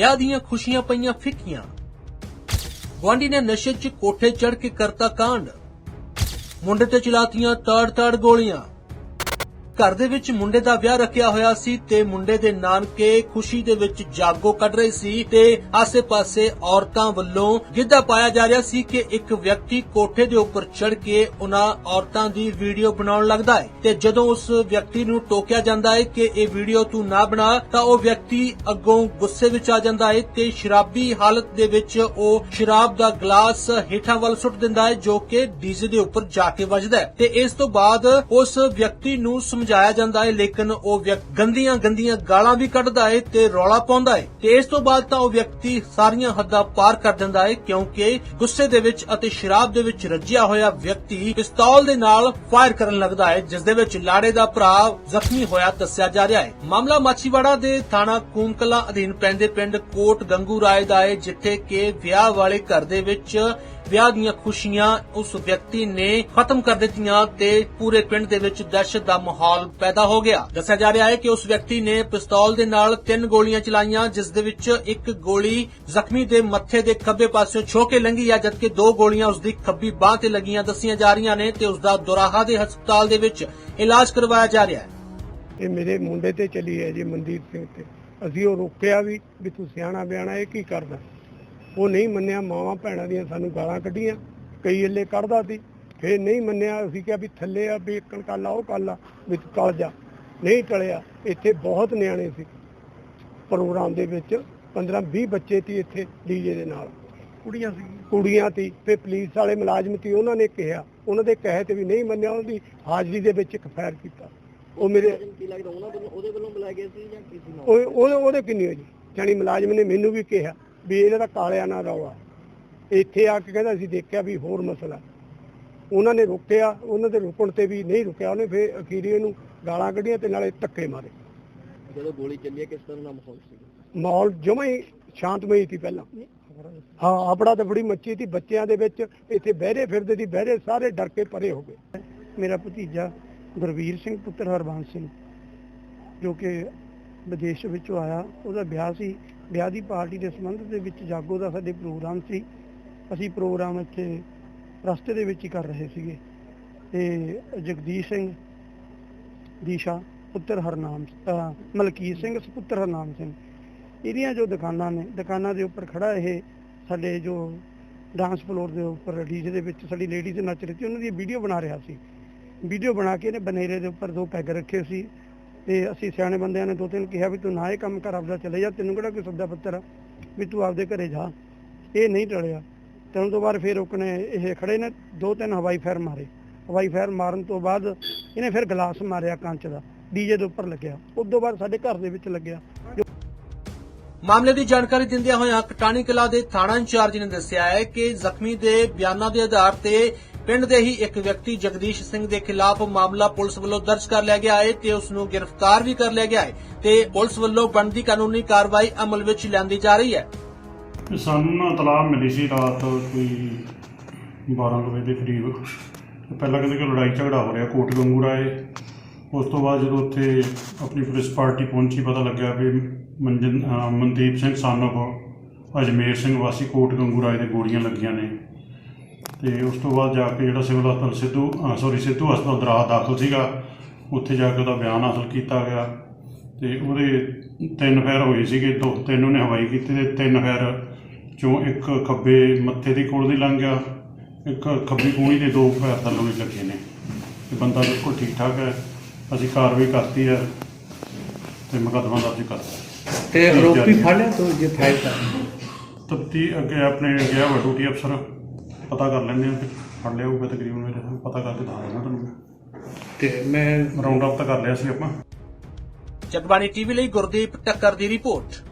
ਵਿਆਹ ਦੀਆਂ ਖੁਸ਼ੀਆਂ ਪਈਆਂ ਫਿੱਕੀਆਂ। ਗੁਆਂਢੀ ਨੇ ਨਸ਼ੇ 'ਚ ਕੋਠੇ ਚੜ੍ਹ ਕੇ ਕਰਤਾ ਕਾਂਡ। ਮੁੰਡੇ ਤੇ ਚਲਾਤੀਆਂ ਤਾੜ-ਤਾੜ ਗੋਲੀਆਂ। ਘਰ ਦੇ ਵਿੱਚ ਮੁੰਡੇ ਦਾ ਵਿਆਹ ਰੱਖਿਆ ਹੋਇਆ ਸੀ ਤੇ ਮੁੰਡੇ ਦੇ ਨਾਨਕੇ ਖੁਸ਼ੀ ਦੇ ਵਿੱਚ ਜਾਗੋ ਕੱਢ ਰਹੇ ਸੀ ਤੇ ਆਸੇ-ਪਾਸੇ ਔਰਤਾਂ ਵੱਲੋਂ ਗਿੱਧਾ ਪਾਇਆ ਜਾ ਰਿਹਾ ਸੀ ਕਿ ਇੱਕ ਵਿਅਕਤੀ ਕੋਠੇ ਦੇ ਉੱਪਰ ਚੜ ਕੇ ਉਹਨਾਂ ਔਰਤਾਂ ਦੀ ਵੀਡੀਓ ਬਣਾਉਣ ਲੱਗਦਾ ਹੈ। ਤੇ ਜਦੋਂ ਉਸ ਵਿਅਕਤੀ ਨੂੰ ਟੋਕਿਆ ਜਾਂਦਾ ਹੈ ਕਿ ਇਹ ਵੀਡੀਓ ਤੂੰ ਨਾ ਬਣਾ, ਤਾਂ ਉਹ ਵਿਅਕਤੀ ਅੱਗੋਂ ਗੁੱਸੇ ਵਿੱਚ ਆ ਜਾਂਦਾ ਹੈ ਤੇ ਸ਼ਰਾਬੀ ਹਾਲਤ ਦੇ ਵਿੱਚ ਉਹ ਸ਼ਰਾਬ ਦਾ ਗਲਾਸ ਹੇਠਾਂ ਵੱਲ ਸੁੱਟ ਦਿੰਦਾ ਹੈ, ਜੋ ਕਿ ਡੀਜ਼ੇ ਦੇ ਉੱਪਰ ਜਾ ਕੇ ਵੱਜਦਾ ਹੈ। ਤੇ ਇਸ ਤੋਂ ਬਾਅਦ ਉਸ ਵਿਅਕਤੀ ਨੂੰ ਸਮਝ ਸਮਝਾਇਆ ਜਾਂਦਾ ਹੈ ਲੇਕਿਨ ਉਹ ਵਿਅਕਤੀ ਗੰਦੀਆਂ ਗੰਦੀਆਂ ਗਾਲਾਂ ਵੀ ਕੱਢਦਾ ਹੈ ਤੇ ਰੌਲਾ ਪਾਉਂਦਾ ਹੈ ਤੇ ਇਸ ਤੋਂ ਬਾਅਦ ਤਾਂ ਉਹ ਵਿਅਕਤੀ ਸਾਰੀਆਂ ਹੱਦਾਂ ਪਾਰ ਕਰ ਦਿੰਦਾ ਹੈ ਕਿਉਂਕਿ ਗੁੱਸੇ ਦੇ ਵਿੱਚ ਅਤੇ ਸ਼ਰਾਬ ਦੇ ਵਿੱਚ ਰੱਜਿਆ ਹੋਇਆ ਵਿਅਕਤੀ ਪਿਸਤੌਲ ਦੇ ਨਾਲ ਫਾਇਰ ਕਰਨ ਲੱਗਦਾ ਹੈ ਜਿਸ ਦੇ ਵਿੱਚ ਲਾੜੇ ਦਾ ਭਰਾ ਜ਼ਖਮੀ ਹੋਇਆ ਦੱਸਿਆ ਜਾ ਰਿਹਾ ਹੈ ਮਾਮਲਾ ਮਾਛੀਵਾੜਾ ਦੇ ਥਾਣਾ ਕੂਮਕਲਾ ਅਧੀਨ ਪੈਂਦੇ ਪਿੰਡ ਕੋਟ ਗੰਗੂ ਰਾਏ ਦਾ ਹੈ ਜਿੱਥੇ ਕਿ ਵਿਆਹ ਵਾਲੇ ਘਰ ਦੇ ਵਿੱਚ ਵਿਆਹ ਦੀਆਂ ਖੁਸ਼ੀਆਂ ਉਸ ਵਿਅਕਤੀ ਨੇ ਖਤਮ ਕਰ ਦਿੱਤੀਆਂ ਤੇ ਪੂਰੇ ਪਿੰਡ ਦੇ ਵਿੱਚ ਦਹਿਸ਼ਤ ਦਾ ਮਾਹੌਲ ਪੈਦਾ ਹੋ ਗਿਆ। ਦੱਸਿਆ ਜਾ ਰਿਹਾ ਹੈ ਕਿ ਉਸ ਵਿਅਕਤੀ ਨੇ ਪਿਸਤੌਲ ਦੇ ਨਾਲ ਤਿੰਨ ਗੋਲੀਆਂ ਚਲਾਈਆਂ, ਜਿਸ ਦੇ ਵਿੱਚ ਇੱਕ ਗੋਲੀ ਜ਼ਖਮੀ ਦੇ ਮੱਥੇ ਦੇ ਖੱਬੇ ਪਾਸਿਓਂ ਛੋ ਕੇ ਲੰਘੀ ਹੈ ਜਦਕਿ ਦੋ ਗੋਲੀਆਂ ਉਸ ਦੀ ਖੱਬੀ ਬਾਹ ਤੇ ਲੱਗੀਆਂ ਦੱਸੀਆਂ ਜਾ ਰਹੀਆਂ ਨੇ ਤੇ ਉਸ ਦਾ ਦੁਰਾਹਾ ਦੇ ਹਸਪਤਾਲ ਦੇ ਵਿੱਚ ਇਲਾਜ ਕਰਵਾਇਆ ਜਾ ਰਿਹਾ ਹੈ। ਇਹ ਮੇਰੇ ਮੁੰਡੇ ਤੇ ਚਲੀ ਹੈ ਜੀ ਮਨਦੀਪ ਸਿੰਘ ਤੇ। ਅਸੀਂ ਉਹ ਰੋਕਿਆ ਵੀ ਵੀ ਤੂੰ ਸਿਆਣਾ ਬਿਆਣਾ ਇਹ ਕੀ ਕਰਦਾ? ਉਹ ਨਹੀਂ ਮੰਨਿਆ ਮਾਵਾਂ ਭੈਣਾਂ ਦੀਆਂ ਸਾਨੂੰ ਗਾਲਾਂ ਕੱਢੀਆਂ ਕਈ ਇੱਲੇ ਕੱਢਦਾ ਸੀ ਫੇਰ ਨਹੀਂ ਮੰਨਿਆ ਅਸੀਂ ਕਿਹਾ ਵੀ ਥੱਲੇ ਆ ਵੀ ਇੱਕਣ ਕੱਲ ਉਹ ਕੱਲ ਆ ਵੀ ਤੂੰ ਟਲ ਜਾ। ਨਹੀਂ ਟਲਿਆ ਇੱਥੇ ਬਹੁਤ ਨਿਆਣੇ ਸੀ ਪ੍ਰੋਗਰਾਮ ਦੇ ਵਿੱਚ 15 20 ਬੱਚੇ ਸੀ ਇੱਥੇ ਡੀਜੇ ਦੇ ਨਾਲ। ਕੁੜੀਆਂ ਸੀ ਕੁੜੀਆਂ ਸੀ ਤੇ ਪੁਲਿਸ ਵਾਲੇ ਮੁਲਾਜ਼ਮ ਸੀ ਉਹਨਾਂ ਨੇ ਕਿਹਾ ਉਹਨਾਂ ਦੇ ਕਹੇ ਤੇ ਵੀ ਨਹੀਂ ਮੰਨਿਆ ਉਹਦੀ ਹਾਜ਼ਰੀ ਦੇ ਵਿੱਚ ਇੱਕ ਫਾਇਰ ਕੀਤਾ। ਉਹ ਮੇਰੇ ਕੀ ਲੱਗਦਾ ਉਹਨਾਂ ਵੱਲੋਂ ਉਹਦੇ ਵੱਲੋਂ ਬੁਲਾਇਆ ਗਿਆ ਸੀ ਜਾਂ ਕਿਸੇ ਨਾਲ? ਉਹ ਉਹਦੇ ਕਿੰਨੀ ਹੋਈ ਜਾਣੀ ਮੁਲਾਜ਼ਮ ਨੇ ਮੈਨੂੰ ਵੀ ਕਿਹਾ ਵੀ ਇਹਦਾ ਕਾਲਿਆ ਨਾ ਰੌਲਾ। ਇੱਥੇ ਆ ਕੇ ਕਹਿੰਦਾ ਅਸੀਂ ਦੇਖਿਆ ਵੀ ਹੋਰ ਮਸਲਾ। ਉਹਨਾਂ ਨੇ ਰੋਕਿਆ ਉਹਨਾਂ ਦੇ ਰੁਕਣ ਤੇ ਵੀ ਨਹੀਂ ਰੁਕਿਆ। ਉਹਨੇ ਫੇਰ ਅਖੀਰੀ ਇਹਨੂੰ ਗਾਲਾਂ ਕੱਢੀਆਂ ਤੇ ਨਾਲੇ ਧੱਕੇ ਮਾਰੇ। ਜਦੋਂ ਗੋਲੀ ਚੱਲੀ ਕਿਸ ਤਰ੍ਹਾਂ ਦਾ ਮਾਹੌਲ ਸੀ? ਮਾਹੌਲ ਜਮਾਂ ਹੀ ਸ਼ਾਂਤਮਈ ਸੀ ਪਹਿਲਾਂ। ਹਾਂ ਆਪੜਾ ਤਾਂ ਬੜੀ ਮੱਚੀ ਸੀ। ਬੱਚਿਆਂ ਦੇ ਵਿੱਚ ਇੱਥੇ ਬਹਿਰੇ ਫਿਰਦੇ ਸੀ ਬਹਿਰੇ ਸਾਰੇ ਡਰ ਕੇ ਪਰੇ ਹੋ ਗਏ। ਮੇਰਾ ਭਤੀਜਾ ਗੁਰਵੀਰ ਸਿੰਘ ਪੁੱਤਰ ਹਰਬੰਸ ਸਿੰਘ ਜੋ ਕਿ ਵਿਦੇਸ਼ ਵਿੱਚੋਂ ਆਇਆ ਉਹਦਾ ਵਿਆਹ ਸੀ। ਵਿਆਹ ਦੀ ਪਾਰਟੀ ਦੇ ਸੰਬੰਧ ਦੇ ਵਿੱਚ ਜਾਗੋ ਦਾ ਸਾਡੇ ਪ੍ਰੋਗਰਾਮ ਸੀ। ਅਸੀਂ ਪ੍ਰੋਗਰਾਮ ਇੱਥੇ ਰਸਤੇ ਦੇ ਵਿੱਚ ਹੀ ਕਰ ਰਹੇ ਸੀਗੇ। ਤੇ ਜਗਦੀਸ਼ ਸਿੰਘ ਦੀਸ਼ਾ, ਪੁੱਤਰ ਹਰਨਾਮ ਮਲਕੀਤ ਸਿੰਘ ਸੁਪੁੱਤਰ ਹਰਨਾਮ ਸਿੰਘ। ਇਹਦੀਆਂ ਜੋ ਦੁਕਾਨਾਂ ਨੇ, ਦੁਕਾਨਾਂ ਦੇ ਉੱਪਰ ਖੜਾ ਇਹ ਸਾਡੇ ਜੋ ਡਾਂਸ ਫਲੋਰ ਦੇ ਉੱਪਰ ਡੀਜੇ ਦੇ ਵਿੱਚ ਸਾਡੀ ਲੇਡੀਜ਼ ਨੱਚ ਰਹੀ ਸੀ, ਉਹਨਾਂ ਦੀ ਵੀਡੀਓ ਬਣਾ ਰਿਹਾ ਸੀ। ਵੀਡੀਓ ਬਣਾ ਕੇ ਇਹਨੇ ਬਨੇਰੇ ਦੇ ਉੱਪਰ ਦੋ ਪੈਗ ਰੱਖੇ ਸੀ। ਤੇ ਅਸੀਂ ਸਿਆਣੇ ਬੰਦਿਆਂ ਨੇ ਦੋ ਤਿੰਨ ਕਿਹਾ ਵੀ ਤੂੰ ਨਾ ਇਹ ਕੰਮ ਕਰ, ਆਪਦਾ ਚਲੇ ਜਾ, ਤੈਨੂੰ ਕਿਹੜਾ ਕੋਈ ਸੱਦਾ ਪੱਤਰ ਵੀ ਤੂੰ ਆਪਦੇ ਘਰੇ ਜਾ। ਇਹ ਨਹੀਂ ਟਲਿਆ। ਤੇ ਤੋਂ ਬਾਅਦ ਫਿਰ ਉਹਨੇ ਇਹ ਖੜੇ ਨੇ ਦੋ ਤਿੰਨ ਹਵਾਈ ਫਾਇਰ ਮਾਰੇ। ਹਵਾਈ ਫਾਇਰ ਮਾਰਨ ਤੋਂ ਬਾਅਦ ਇਹਨੇ ਫਿਰ ਗਲਾਸ ਮਾਰਿਆ ਕੰਚ ਦਾ ਡੀਜੇ ਦੇ ਉੱਪਰ ਲੱਗਿਆ। ਉਸ ਤੋਂ ਬਾਅਦ ਸਾਡੇ ਘਰ ਦੇ ਵਿੱਚ ਲੱਗਿਆ। ਮਾਮਲੇ ਦੀ ਜਾਣਕਾਰੀ ਦਿੰਦਿਆਂ ਹੋਇਆਂ ਕਟਾਣੀ ਕਲਾ ਦੇ ਥਾਣਾ ਇੰਚਾਰਜ ਨੇ ਦੱਸਿਆ ਹੈ ਕਿ ਜ਼ਖਮੀ ਦੇ ਬਿਆਨਾਂ ਦੇ ਆਧਾਰ ਤੇ ਪਿੰਡ ਦੇ ਹੀ ਇੱਕ ਵਿਅਕਤੀ ਜਗਦੀਸ਼ ਸਿੰਘ ਦੇ ਖਿਲਾਫ ਮਾਮਲਾ ਪੁਲਿਸ ਵੱਲੋਂ ਦਰਜ ਕਰ ਲਿਆ ਗਿਆ ਹੈ ਤੇ ਉਸ ਨੂੰ ਗ੍ਰਿਫਤਾਰ ਵੀ ਕਰ ਲਿਆ ਗਿਆ ਹੈ ਤੇ ਪੁਲਿਸ ਵੱਲੋਂ ਬਣਦੀ ਕਾਨੂੰਨੀ ਕਾਰਵਾਈ ਅਮਲ ਵਿੱਚ ਲਿਆਂਦੀ ਜਾ ਰਹੀ ਹੈ। ਸਾਨੂੰ ਨਾ ਤਲਾਹ ਮਿਲੀ ਸੀ ਰਾਤ ਕੋਈ 12 ਵਜੇ ਦੇ ਕਰੀਬ। ਪਹਿਲਾਂ ਕਹਿੰਦੇ ਕਿ ਲੜਾਈ ਝਗੜਾ ਹੋ ਰਿਹਾ, ਕੋਟ ਗੰਗੂ ਰਾਏ ਉਸ ਤੋਂ ਬਾਅਦ ਜਦੋਂ ਉੱਥੇ ਆਪਣੀ ਪੁਲਿਸ ਪਾਰਟੀ ਪਹੁੰਚੀ, ਪਤਾ ਲੱਗਿਆ ਵੀ ਮਨਦੀਪ ਸਿੰਘ ਸਾਨੋਪ ਅਜਮੇਰ ਸਿੰਘ ਵਾਸੀ ਕੋਟ ਗੰਗੂ ਰਾਏ ਦੇ ਗੋਲੀਆਂ ਲੱਗੀਆਂ ਨੇ। ਤੇ ਉਸ ਤੋਂ ਬਾਅਦ ਜਾ ਕੇ ਜਿਹੜਾ ਸਿਵਲ ਹਸਪਤਾਲ ਸਿੱਧੂ ਸੌਰੀ ਸਿੱਧੂ ਹਸਪਤਾਲ ਦਰਾਹਾ ਦਾਖਲ ਸੀਗਾ ਉੱਥੇ ਜਾ ਕੇ ਉਹਦਾ ਬਿਆਨ ਹਾਸਲ ਕੀਤਾ ਗਿਆ। ਤੇ ਉਹਦੇ ਤਿੰਨ ਫੈਰ ਹੋਏ ਸੀਗੇ ਦੋ ਤਿੰਨ ਉਹਨੇ ਹਵਾਈ ਕੀਤੇ ਤੇ ਤਿੰਨ ਫੈਰ ਚੋਂ ਇੱਕ ਖੱਬੇ ਮੱਥੇ ਦੀ ਕੋਲ ਦੀ ਲੰਘ ਗਿਆ ਇੱਕ ਖੱਬੀ ਕੂਣੀ ਦੇ ਦੋ ਫੈਰ ਥੱਲੋਂ ਹੀ ਲੱਗੇ ਨੇ। ਤੇ ਬੰਦਾ ਬਿਲਕੁਲ ਠੀਕ ਠਾਕ ਹੈ ਅਸੀਂ ਕਾਰਵਾਈ ਕਰਤੀ ਹੈ ਤੇ ਮੁਕੱਦਮਾ ਦਰਜ ਕਰਤਾ ਤੇ ਆਰੋਪੀ ਫੜ ਲਿਆ ਤੋ ਜੇ ਕਰ ਤਪਤੀ ਅੱਗੇ ਆਪਣੇ ਗਿਆ ਵਾ ਡਿਊਟੀ ਅਫਸਰ। ਪਤਾ ਕਰ ਲੈਂਦੇ ਆ ਫਿਰ ਫੜ ਲਿਆ ਹੋਊਗਾ ਤਕਰੀਬਨ ਮੇਰੇ ਪਤਾ ਕਰਕੇ ਦੱਸ ਦਿੰਦਾ ਤੁਹਾਨੂੰ ਤੇ ਮੈਂ ਰਾਉਂਡ ਅਪ ਤਾਂ ਕਰ ਲਿਆ ਸੀ ਆਪਾਂ। ਜਗਬਾਣੀ ਟੀਵੀ ਲਈ ਗੁਰਦੀਪ ਟੱਕਰ ਦੀ ਰਿਪੋਰਟ।